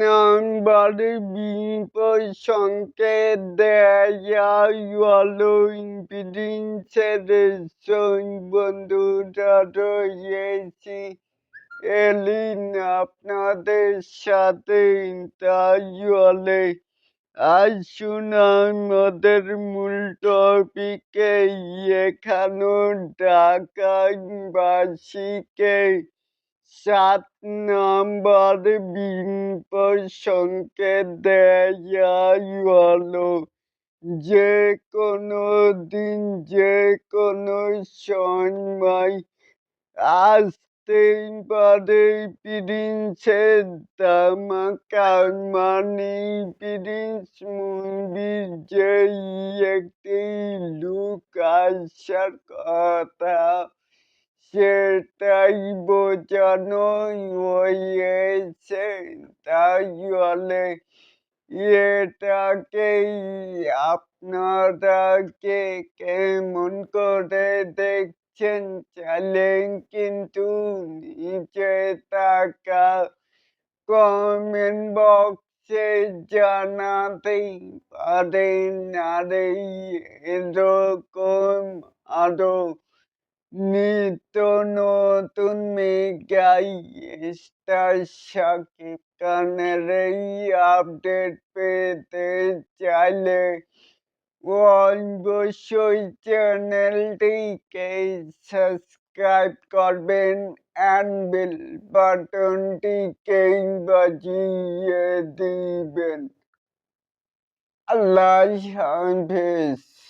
নম্বরে বিপদ সংকেত দেয় হলো ইম্পিডেন্সের বন্ধুরা, রয়েছি। এলিন, আপনাদের সাথে তাই হলে আসুন আমাদের মূল টপিকে এখানো ঢাকাবাসীকে সাত নম্বর সংকেত দেয়াই হলো যে কোনো দিন, যে কোনো সময় আসতেই পারে প্রিন্সের ধামাকা। মানে প্রিন্স মুভির যেই একটি লুক, আসার কথা সেটাই বোঝানো হয়েছে। তাই হলে এটাকেই আপনারা কে কেমন করে দেখছেন? চ্যালেঞ্জ কিন্তু নিচে থাকা কমেন্ট বক্সে জানাতেই পারেন। আর এরকম আরও নিত্য নতুন স্টার আপডেট পেতে চাইলে অবশ্যই চ্যানেলটিকে সাবস্ক্রাইব করবেন, অ্যান্ড বেল বাটনটিকে বাজিয়ে দিবেন। আল্লাহ হাফেজ।